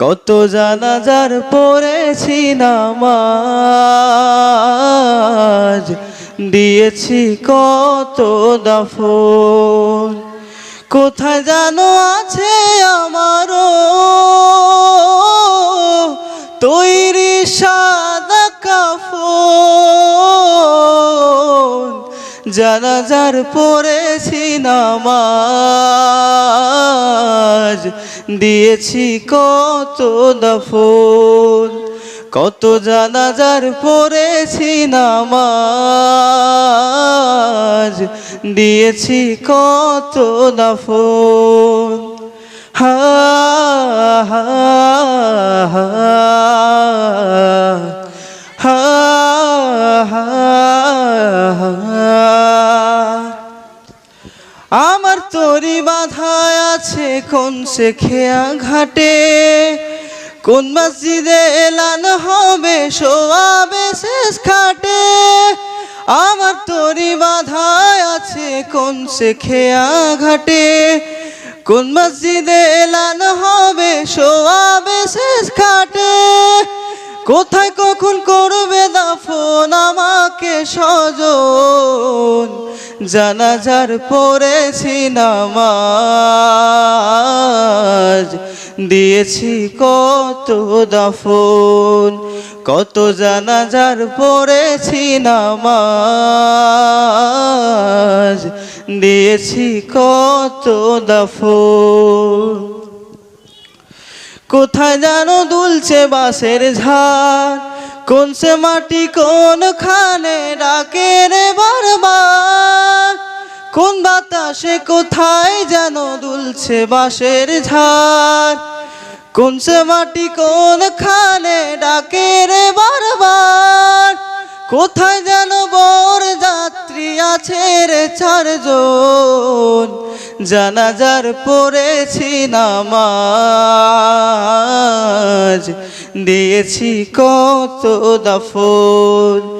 কত জানাজার পড়েছি নামাজ দিয়েছি কত দফন। কোথায় জানো আছে আমারও তৈরি সাদা কাফন। জানাজার পড়েছি নামাজ দিয়েছি কত দফন, কত জানাজার পড়েছি নামাজ, দিয়েছি কত দফন। হা হা হা হা হা। আমার তরি বাধায় আছে কোন সে খেয়া ঘাটে? কোন মসজিদে এলান হবে শোয়াবে শেষ খাটে? আমার তরি বাধায় আছে কোন সে খেয়া ঘাটে? কোন মসজিদে এলান হবে শোয়াবে শেষ খাটে? কোথায় কখন করবে দাফন আমাকে সজন? জানাজার পড়েছি নামাজ। দিয়েছি কত দাফন, কত জানাজার পড়েছি নামাজ। দিয়েছি কত দাফন। কোথায় জানো দুলছে বাসের ঝাড়? কোন সে মাটি কোন খানে ডাকে রে বারবার? বাতাসে কোথায় যেন দুলছে বাঁশের ঝাড়? কোন সে মাটি কোন খানে ডাকে রে বারবার? কোথায় যেন বর যাত্রী আছে রে চারজন? জানাজার পড়েছি নামাজ। দিয়েছি কত দফন।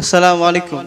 আসসালামু আলাইকুম।